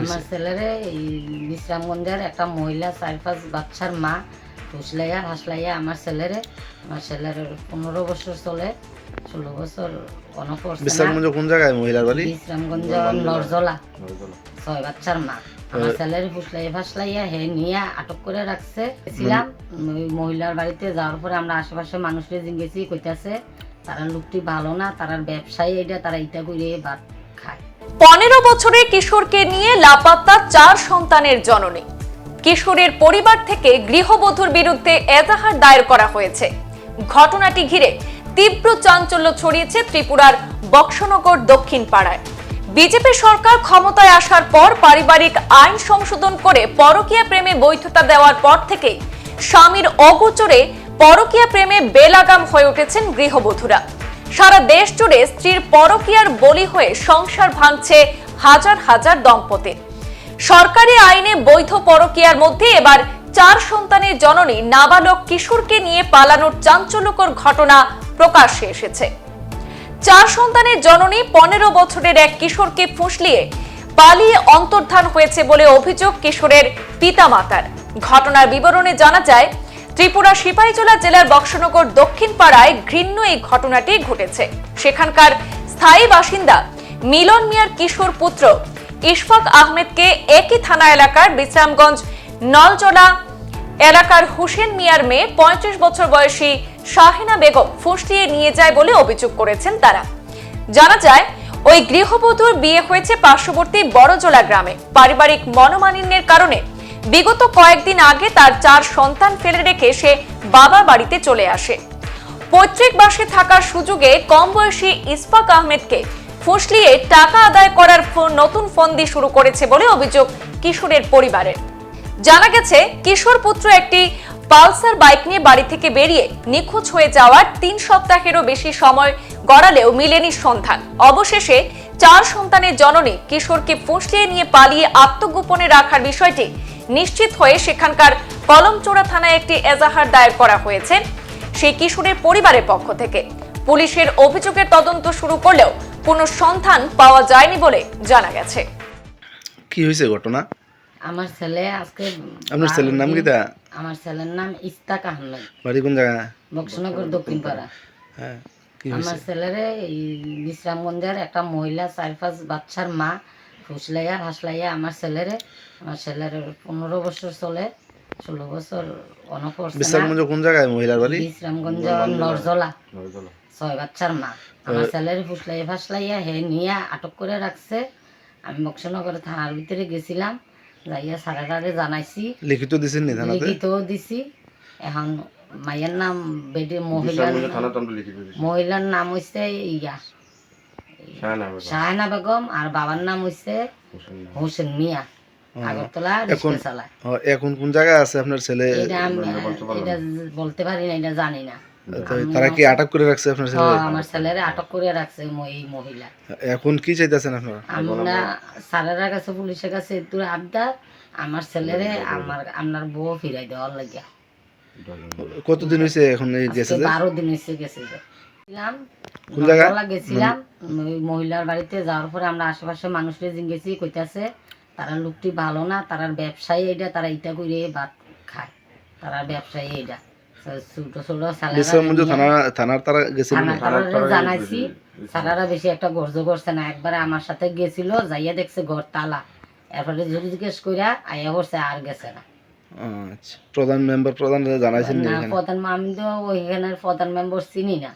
আমার ছেলেরে এই বিশ্রামগঞ্জের একটা মহিলা চার পাঁচ বাচ্চার মা ফুসলাইয়া হাসলাইয়া আমার ছেলেরে আমার ছেলের পনেরো বছর চলে ষোলো বছর বিশ্রামগঞ্জ কোন জায়গায় মহিলার বাড়ি? বিশ্রামগঞ্জ নরজলা। ছয় বাচ্চার মা। আমার ছেলের ফুসলাইয়া ফাসলাইয়া হে নিয়ে আটক করে রাখছে। ছিলাম ওই মহিলার বাড়িতে যাওয়ার পরে আমরা আশেপাশে মানুষকে জিজ্ঞেসি কইতাছে তারা লোকটি ভালো না তারার ব্যবসায়ী এটা তারা ইটা করে ভাত খায়। পনেরো বছরের কিশোরকে নিয়ে লাপাত্তা চার সন্তানের জননী। কিশোরের পরিবার থেকে গৃহবধূর বিরুদ্ধে এজাহার দায়ের করা হয়েছে। ঘটনাটি ঘিরে তীব্র চাঞ্চল্য ছড়িয়েছে ত্রিপুরার বক্সনগর দক্ষিণ পাড়ায়। বিজেপি সরকার ক্ষমতায় আসার পর পারিবারিক আইন সংশোধন করে পরকীয়া প্রেমে বৈধতা দেওয়ার পর থেকেই স্বামীর অগোচরে পরকীয়া প্রেমে বেলাগাম হয়ে উঠেছেন গৃহবধূরা। সারা দেশ জুড়ে স্ত্রীর পরকীয়ার বলি হয়ে সংসার ভাঙছে হাজার হাজার দম্পতির সরকারি আইনে বৈধ পরকীয়ার মধ্যে এবার চার সন্তানের জননী নাবালক কিশোরকে নিয়ে পালানোর চাঞ্চল্যকর ঘটনা প্রকাশ্যে এসেছে। চার সন্তানের জননী পনেরো বছরের এক কিশোরকে ফুঁসলিয়ে পালিয়ে অন্তর্ধান হয়েছে বলে অভিযোগ কিশোরের পিতামাতার। ঘটনার বিবরণে জানা যায় ত্রিপুরা সিপাহীজলা জেলার বক্সনগর দক্ষিণ পাড়ায় ঘৃণ্য এই ঘটনাটি ঘটেছে। সেখানকার স্থায়ী বাসিন্দা মিলন মিয়ার কিশোর পুত্র ইশফাক আহমেদকে একই থানা এলাকার বিশ্রামগঞ্জ নলজলা এলাকার হুসেন মিয়ার মেয়ে পঁয়ত্রিশ বছর বয়সী শাহিনা বেগম ফুসলিয়ে নিয়ে যায় বলে অভিযোগ করেছেন তারা। জানা যায়, ওই গৃহবধূর বিয়ে হয়েছে পার্শ্ববর্তী বড়জোলা গ্রামে। পারিবারিক মনোমালিন্যের কারণে বিগত কয়েকদিন আগে তার চার সন্তান ফেলে রেখে সে বাবার বাড়িতে চলে আসে। পৈতৃক বাসে থাকার সুযোগে কম বয়সী ইসফাক আহমেদকে ফুসলিয়ে টাকা আদায় করার নতুন ফন্দি শুরু করেছে বলে অভিযোগ কিশোরের পরিবারের। জানা গেছে, কিশোর পুত্র একটি পালসার বাইক নিয়ে বাড়ি থেকে বেরিয়ে নিখোঁজ হয়ে যাওয়ার তিন সপ্তাহেরও বেশি সময় গড়ালেও মিলেনি সন্ধান। অবশেষে চার সন্তানের জননী কিশোরকে ফুসলিয়ে নিয়ে পালিয়ে আত্মগোপনে রাখার বিষয়টি নিশ্চিত হয়ে সেখানকার কলমচোড়া থানায় একটি এজাহার দায়ের করা হয়েছে। সেই কিশোরের পরিবারের পক্ষ থেকে। পুলিশের অভিযোগের তদন্ত শুরু করলেও কোনো সন্ধান পাওয়া যায়নি বলে জানা গেছে। কি হয়েছে ঘটনা? আমার ছেলে আজকে আপনার ছেলের নাম কি তা আমার ছেলের নাম ইস্তাক আহমেদ। বাড়ি কোন জায়গা? বক্সনগর দক্ষিণ পাড়া হ্যাঁ কি আমার ছেলেরে এই বিশ্রামগঞ্জের একটা মহিলা চার পাঁচ বাচ্চার মা ফুসলাইয়া হাসলাইয়া আমার ছেলেরে আমার ছেলের পনেরো বছর চলে ষোলো বছর অনপর বিশ্রামগঞ্জ কোন জায়গায়? মহিলার বাড়ি? বিশ্রামগঞ্জ নরজলা। ছয় বাচ্চার মা। আমার ছেলের ফুসলাইয়া ফাসলাইয়া হে নিয়ে আটক করে রাখছে। আমি বক্সনগর থানার ভিতরে গেছিলাম যাইয়া সারাটারে জানাইছি। লিখিত দিছেন নি থানাতে? লিখিতও দিছি। এখন মায়ের নাম বেডি মহিলার মহিলার নাম হচ্ছে ইয়া। শাহানা বেগম আর বাবার নাম হচ্ছে হোসেন মিয়া। আগরতলা চালায়। এখন কোন জায়গায় আছে আপনার ছেলে? এটা বলতে পারি না এটা জানি না। তারা কি আটক করে রাখছে আপনার ছেলে আমার ছেলেরে আটক করে রাখছে এই মহিলা। এখন কি চাইতেছেন আপনারা? আমরা স্যারের কাছে পুলিশের কাছে একটু আবদার। আমার ছেলেরে আমার আপনার বউ ফিরাই দেওয়ার লাগিয়া। কতদিন হয়েছে এখন গেছে দিন গেছে গেছিলাম মহিলার বাড়িতে যাওয়ার পরে আমরা আশেপাশে মানুষকে জিজ্ঞেসি কইতাছে তারা লোকটি ভালো না? তারার ব্যবসায়ী এটা তারা ইটা করে ভাত খায়। তারা ব্যবসায়ী এটা জানাইছি সারারা বেশি একটা গর্জ করছে না। একবারে আমার সাথে গেছিল যাইয়া দেখছে ঘর তালা। এরপরে যদি জিজ্ঞেস কইরা আইয়া করছে আর গেছে না। আচ্ছা প্রধান মেম্বার প্রধান জানাইছেন নি না এখানে? প্রধান আমি তো ওইখানের প্রধান মেম্বার চিনি না।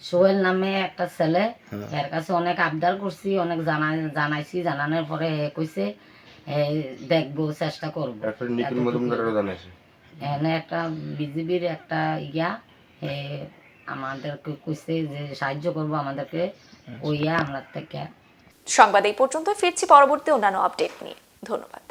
সোহেল নামে একটা ছেলে হ্যাঁ। এর কাছে অনেক আবদার করছি অনেক জানা জানাইছি জানানোর পরে কইছে দেখব চেষ্টা করব। এখানে একটা বিজেপির একটা ইয়া আমাদেরকে কইছে যে সাহায্য করব আমাদেরকে ওইয়া আমরা থেকে। সংবাদ এই পর্যন্ত ফিরছি পরবর্তী অন্যান্য আপডেট নিয়ে। ধন্যবাদ।